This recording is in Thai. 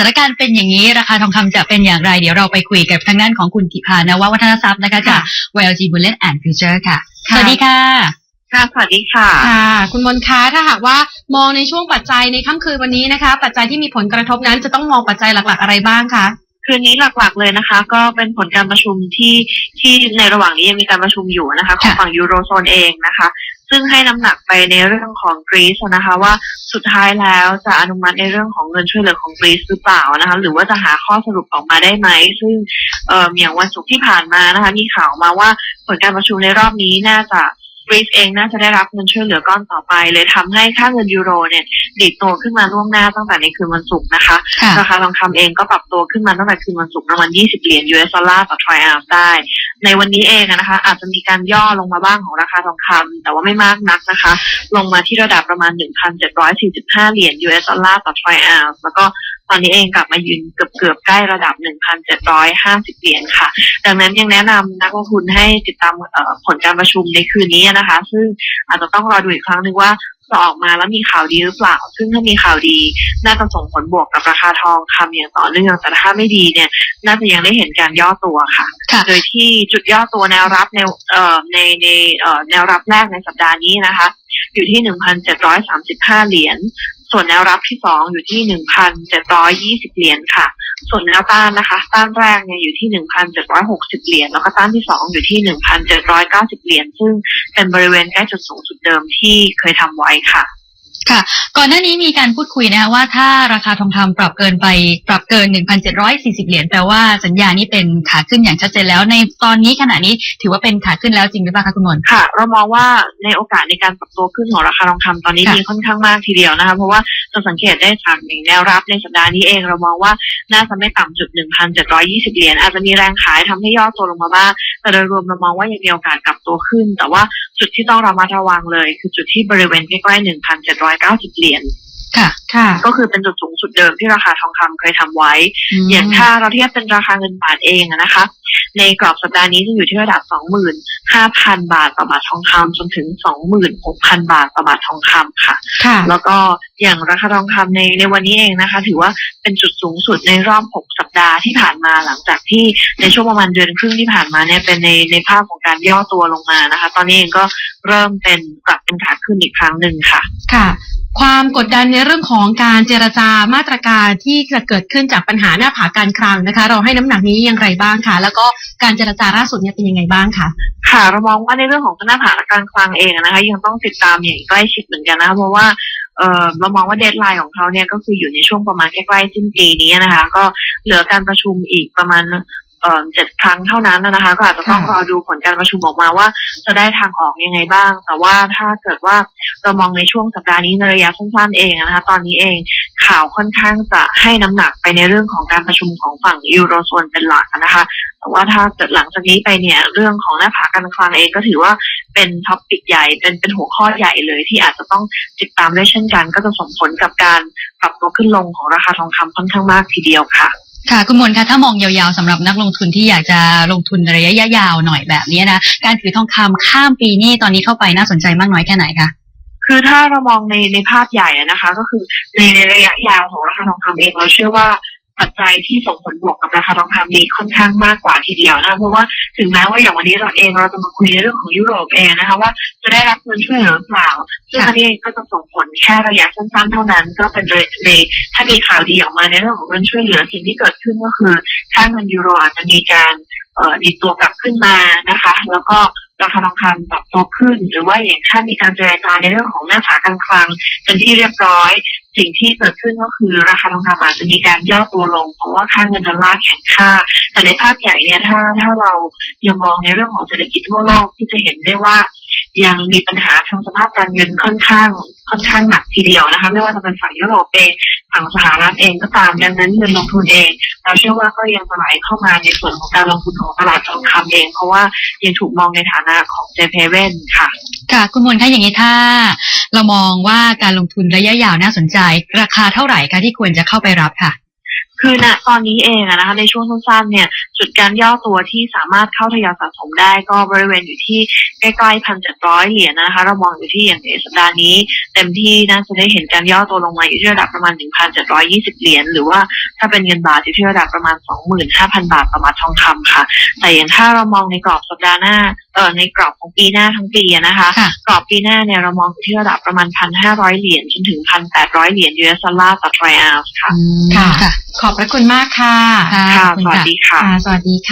ถานการณ์เป็นอย่างนี้ราคาทองคำจะเป็นอย่างไรเดี๋ยวเราไปคุยกับทางด้านของคุณธิพานววัฒนทรัพย์นะคะจาก YLG Bullet and Future ค่ะค่ะสวัสดีค่ะค่ะ สวัสดีค่ะ ค่ะ คุณมนคะถ้าหากว่ามองในช่วงปัจจัยในค่ำคืนวันนี้นะคะ ปัจจัยที่มีผลกระทบนั้นจะต้องมองปัจจัยหลัก ๆ อะไรบ้างคะ คืนนี้หลักๆเลยนะคะ ก็เป็นผลการประชุมที่ที่ในระหว่างนี้ยังมีการประชุมอยู่นะคะของค่ะฝั่งยูโรโซนเองนะคะ ซึ่งให้น้ำหนักไปในเรื่องของกรีซนะคะว่าสุดท้ายแล้วจะอนุมัติในเรื่องของเงินช่วยเหลือของกรีซหรือเปล่านะคะ หรือว่าจะหาข้อสรุปออกมาได้ไหม ซึ่งเอ่ออย่างวันศุกร์ที่ผ่านมานะคะ มีข่าวมาว่าผลการประชุมในรอบนี้น่าจะ กรีซเองน่าจะได้รับเงินช่วยเหลือก้อนต่อไป เลยทำให้ค่าเงินยูโรเนี่ยดีดตัวขึ้นมาล่วงหน้าตั้งแต่ในคืนวันศุกร์นะคะค่ะราคาทองคำเองก็ปรับตัวขึ้นมาตั้งแต่คืนวันศุกร์ประมาณ 20 เหรียญ US ดอลลาร์ต่อทรอยออนซ์ได้ ในวันนี้เองอะนะคะ อาจจะมีการย่อลงมาบ้างของราคาทองคำแต่ว่าไม่มากนักนะคะ ลงมาที่ระดับประมาณ 1,745 เหรียญ US ดอลลาร์ต่อทรอยออนซ์แล้วก็ ตอนนี้เองกลับมายืนเกือบเกือบๆใกล้ระดับ 1,750 เหรียญค่ะ ดังนั้นยังแนะนำนักลงทุนให้ติดตามเอ่อผลการประชุมในคืนนี้นะคะ ซึ่งอาจจะต้องรอดูอีกครั้งหนึ่งว่าจะออกมาแล้วมีข่าวดีหรือเปล่า ซึ่งถ้ามีข่าวดี น่าจะส่งผลบวกกับราคาทองคำอย่างต่อเนื่อง แต่ถ้าไม่ดีเนี่ย น่าจะยังได้เห็นการย่อตัวค่ะค่ะ โดยที่จุดย่อตัวแนวรับในเอ่อในในเอ่อแนวรับแรกในสัปดาห์นี้นะคะ อยู่ที่1,735เหรียญ ส่วนแนวรับที่สองอยู่ที่หนึ่งพันเจ็ดร้อยยี่สิบเหรียญค่ะ ส่วนแนวต้านนะคะ ต้านแรกเนี่ยอยู่ที่หนึ่งพันเจ็ดร้อยหกสิบเหรียญแล้วก็ต้านที่สองอยู่ที่หนึ่งพันเจ็ดร้อยเก้าสิบเหรียญซึ่งเป็นบริเวณใกล้จุดสูงสุดเดิมที่เคยทำไว้ค่ะ ก่อนหน้านี้มีการพูดคุยนะคะว่าถ้าราคาทองคำปรับเกินไปปรับเกิน 1,740 เหรียญแปลว่าสัญญาณนี้เป็นขาขึ้นอย่างชัดเจนแล้วในตอนนี้ขณะนี้ถือว่าเป็นขาขึ้นแล้วจริงหรือเปล่าคะคุณมน ค่ะ เรามองว่าในโอกาสในการปรับตัวขึ้นของราคาทองคำตอนนี้ค่ะ มีค่อนข้างมากทีเดียวนะคะเพราะว่าจะสังเกตได้จากแนวรับในสัปดาห์นี้เองเรามองว่าน่าจะไม่ต่ำจุด 1,720 เหรียญอาจจะมีแรงขายทำให้ย่อตัวลงมาบ้างแต่โดยรวมเรามองว่ายังมีโอกาสกลับตัวขึ้น แต่ว่าจุดที่ต้องระมัดระวังเลย คือจุดที่บริเวณใกล้ๆ90 เหรียญ ค่ะ ค่ะ ก็คือเป็นจุดสูงสุดเดิมที่ราคาทองคำเคยทำไว้มอย่างถ้าเราเทียบเป็นราคาเงินบาทเองอะนะคะ ในกรอบสัปดาห์นี้จะอยู่ที่ระดับ 25,000 บาทต่อบาททองคำจนถึง 26,000 บาทต่อบาททองคำค่ะ ค่ะ แล้วก็อย่างราคาทองคำในในวันนี้เองนะคะ ถือว่าเป็นจุดสูงสุดในรอบ 6 สัปดาห์ที่ผ่านมาหลังจากที่ในช่วงประมาณเดือนครึ่งที่ผ่านมาเนี่ยเป็นในในภาพของการย่อตัวลงมานะคะ ตอนนี้เองก็เริ่มเป็นกลับเป็นขาขึ้นอีกครั้งหนึ่งค่ะ ค่ะ ความกดดันในเรื่องของการเจรจามาตรการที่จะเกิดขึ้นจากปัญหาหน้าผาการคลังนะคะ เราให้น้ำหนักนี้อย่างไรบ้างคะแล้วก็การเจรจาล่าสุดเนี่ยเป็นยังไงบ้างคะค่ะเรามองว่าในเรื่องของหน้าผาการคลังเองนะคะ ยังต้องติดตามอย่างใกล้ชิดเหมือนกันนะคะเพราะว่าเออเรามองว่าเดทไลน์ของเขาเนี่ยก็คืออยู่ในช่วงประมาณใกล้ๆสิ้นปีนี้นะคะ ก็เหลือการประชุมอีกประมาณ เอ่อเจ็ดครั้งเท่านั้นนะคะ ก็อาจจะต้องรอดูผลการประชุมออกมาว่า จะได้ทางออกยังไงบ้าง แต่ว่าถ้าเกิดว่าเรามองในช่วงสัปดาห์นี้ในระยะสั้นๆเองนะคะ ตอนนี้เองข่าวค่อนข้างจะให้น้ำหนักไปในเรื่องของการประชุมของฝั่งยูโรโซนเป็นหลักนะคะแต่ว่าถ้าเกิดหลังจากนี้ไปเนี่ยเรื่องของหน้าผาการคลังเองก็ถือว่าเป็นท็อปปิกใหญ่เป็นเป็นหัวข้อใหญ่เลยที่อาจจะต้องติดตามด้วยเช่นกัน ก็จะส่งผลกับการปรับตัวขึ้นลงของราคาทองคำค่อนข้างมากทีเดียวค่ะ ค่ะคุณมนคะถ้ามองยาวๆสำหรับนักลงทุนที่อยากจะลงทุนระยะยาวหน่อยแบบนี้นะการถือทองคำข้ามปีนี่ตอนนี้เข้าไปน่าสนใจมากน้อยแค่ไหนคะคือถ้าเรามองในในภาพใหญ่นะคะ ก็คือในในระยะยาวของราคาทองคำเองเราเชื่อว่า ปัจจัยที่ส่งผลบวกกับราคาทองคำนี้ค่อนข้างมากกว่าทีเดียวนะเพราะว่าถึงแม้ว่าอย่างวันนี้เราเองเราจะมาคุยในเรื่องของยุโรปเองนะคะว่าจะได้รับเงินช่วยเหลือหรือเปล่าซึ่งอันนี้ก็จะส่งผลแค่ระยะสั้นๆเท่านั้น ก็เป็นในถ้ามีข่าวดีออกมาในเรื่องของเงินช่วยเหลือสิ่งที่เกิดขึ้นก็คือค่าเงินยูโรอาจจะมีการดีตัวกลับขึ้นมานะคะ แล้วก็ ราคาทองคำปรับตัวขึ้น หรือว่าอย่างถ้ามีการเจรจาในเรื่องของหน้าขาการคลังเป็นที่เรียบร้อย สิ่งที่เกิดขึ้นก็คือราคาทองคำอาจจะมีการย่อตัวลง เพราะว่าค่าเงินดอลลาร์แข็งค่า แต่ในภาพใหญ่เนี่ยถ้าถ้าเรายังมองในเรื่องของเศรษฐกิจทั่วโลกที่จะเห็นได้ว่า ยังมีปัญหาทางสภาพการเงินค่อนข้างค่อนข้างหนักทีเดียวนะคะ ไม่ว่าจะเป็นฝั่งยุโรปเองฝั่งสหรัฐเองก็ตามดังนั้นเงินลงทุนเอง เราเชื่อว่าก็ยังจะไหลเข้ามาในส่วนของการลงทุนของตลาดทองคำเอง เพราะว่ายังถูกมองในฐานะของเซฟเฮเว่นค่ะ ค่ะ คุณมนคะอย่างนี้ถ้า เรามองว่าการลงทุนระยะยาวน่าสนใจ ราคาเท่าไหร่คะที่ควรจะเข้าไปรับค่ะ คือณตอนนี้เองอะนะคะ ในช่วงสั้นๆเนี่ย จุดการย่อตัวที่สามารถเข้าทยอยสะสมได้ก็บริเวณอยู่ที่ใกล้ๆพันเจ็ดร้อยเหรียญนะคะ เรามองอยู่ที่อย่างในสัปดาห์นี้ เต็มที่น่าจะได้เห็นการย่อตัวลงมาอยู่ที่ระดับประมาณ1,720เหรียญหรือว่าถ้าเป็นเงินบาทอยู่ที่ระดับประมาณ25,000บาทต่อบาททองคำค่ะ แต่อย่างถ้าเรามองในกรอบสัปดาห์หน้าเออในกรอบของปีหน้าทั้งปีอะนะคะค่ะกรอบปีหน้าเนี่ยเรามองอยู่ที่ระดับประมาณ1,500เหรียญจนถึง1,800เหรียญ US ดอลลาร์ต่อทรอยออนซ์ค่ะค่ะค่ะขอบพระคุณมากค่ะค่ะค่ะขอบคุณสวัสค่ะดีค่ะค่ะ สวัสดีค่ะ